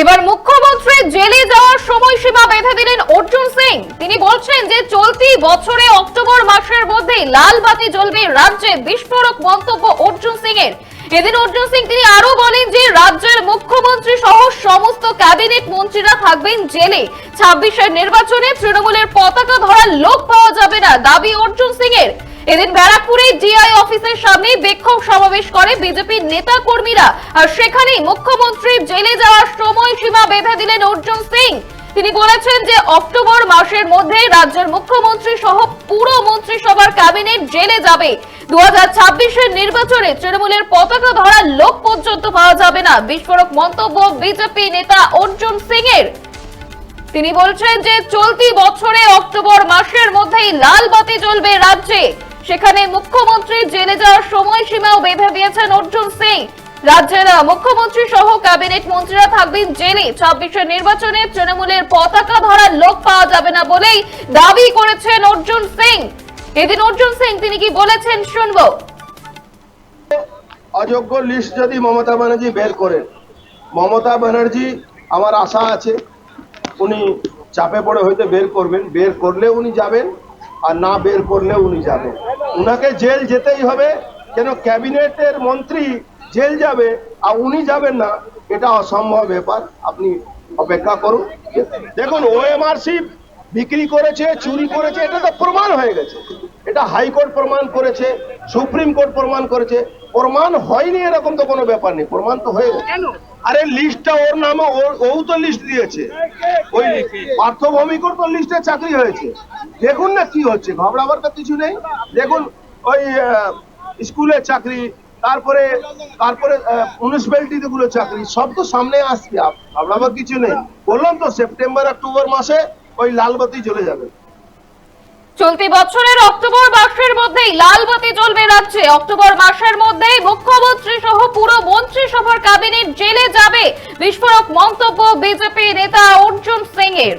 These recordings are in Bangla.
এবার মুখ্যমন্ত্রী জেলে যাওয়ার সময়সীমা বেঁধে দিলেন অর্জুন সিং। তিনি বলছেন যে চলতি বছরে অক্টোবর মাসের মধ্যেই লাল বাতি জ্বলবে রাজ্যে। বিস্ফোরক মন্তব্য অর্জুন সিং এর এদিন অর্জুন সিং তিনি আরও বলেন যে রাজ্যের মুখ্যমন্ত্রী সহ সমস্ত ক্যাবিনেট মন্ত্রীরা থাকবেন জেলে। ছাব্বিশের নির্বাচনে তৃণমূলের পতাকা ধরার লোক পাওয়া যাবে না, দাবি অর্জুন সিং এর এদিন ব্যারাকপুরে জিআই অফিসের সামনে বিক্ষোভ সমাবেশ করে বিজেপির নেতা কর্মীরা। আর সেখানেই মুখ্যমন্ত্রী জেলে যাওয়ার সময়সীমা বেঁধে দিলেন অর্জুন সিং। তিনি বলেছেন যে, অক্টোবর মাসের মধ্যে রাজ্যের মুখ্যমন্ত্রী সহ পুরো মন্ত্রিসভার ক্যাবিনেট জেলে যাবে। দু হাজার নির্বাচনে তৃণমূলের পতাকা ধরার লোক পর্যন্ত পাওয়া যাবে না, বিস্ফোরক মন্তব্য বিজেপি নেতা অর্জুন সিং এর তিনি বলছেন যে, চলতি বছরে অক্টোবর মাসের মধ্যেই লাল বাতি জ্বলবে রাজ্যে। সেখানে মুখ্যমন্ত্রী জেলে যাওয়ার সময়সীমাও বেঁধে দিয়েছেন অর্জুন সিং। রাজ্যের মুখ্যমন্ত্রী সহ ক্যাবিনেট মন্ত্রীরা থাকবেন জেলে। ছাব্বিশের নির্বাচনে তৃণমূলের পতাকা ধরার লোক পাওয়া যাবে না বলেই দাবি করেছেন অর্জুন সিং। এদিন অর্জুন সিং, তিনি কি বলেছেন শুনব। অযোগ্য লিস্ট যদি মমতা ব্যানার্জি বের করেন, মমতা ব্যানার্জি আমার আশা আছে, উনি চাপে পড়ে হয়তো বের করবেন। বের করলে উনি যাবেন আর না বের করলে উনি যাবেন উনাকে জেল যেতেই হবে, কেন ক্যাবিনেটের মন্ত্রী জেল যাবে আর উনি যাবেন না, এটা অসম্ভব ব্যাপার। আপনি অপেক্ষা করুন। দেখুন ওএমআরসি বিক্রি করেছে, চুরি করেছে, এটা তো প্রমাণ হয়ে গেছে। এটা হাইকোর্ট প্রমাণ করেছে, সুপ্রিম কোর্ট প্রমাণ করেছে। প্রমাণ হয়নি, এরকম তো কোনো ব্যাপার নেই। প্রমাণ তো হয়ে গেছে। আরে লিস্টটা ওর নামে, ওর- ও তো লিস্ট দিয়েছে। ওই পার্থ ভৌমিকর তো লিস্টে চাকরি হয়েছে। দেখুন না কি হচ্ছে, ঘবড়াবার তো কিছু নেই। দেখুন, ওই স্কুলের চাকরি, তারপরে তারপরে মিউনিসিপ্যালিটিতে গুলো চাকরি, সব তো সামনে আসছে ঘবড়াবার কিছু নেই। বললাম তো সেপ্টেম্বর অক্টোবর মাসে ওই লালবাতি চলে যাবে। চলতি বছরের অক্টোবর মাসের মধ্যেই লাল বাতি জ্বলবে রাজ্যে। অক্টোবর মাসের মধ্যেই মুখ্যমন্ত্রী সহ পুরো মন্ত্রিসভার ক্যাবিনেট জেলে যাবে। বিস্ফোরক মন্তব্য বিজেপি নেতা অর্জুন সিং এর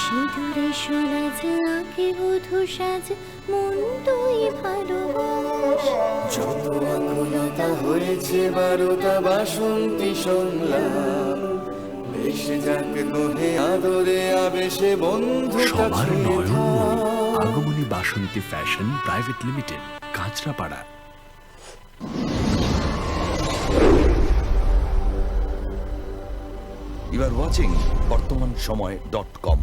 সিঁদুরে সরাজ আঁকে বধু সাজ মন তুই ভালোবাস। যত আকুলতা হয়েছে বারোটা বাসন্তী সংলাপ। ভেসে যাক নহে আদরে আবেশে সবার ছুঁয়ে নয়ন Basanti fashion private limited Kanchrapara. You are watching Bartaman Samay dot com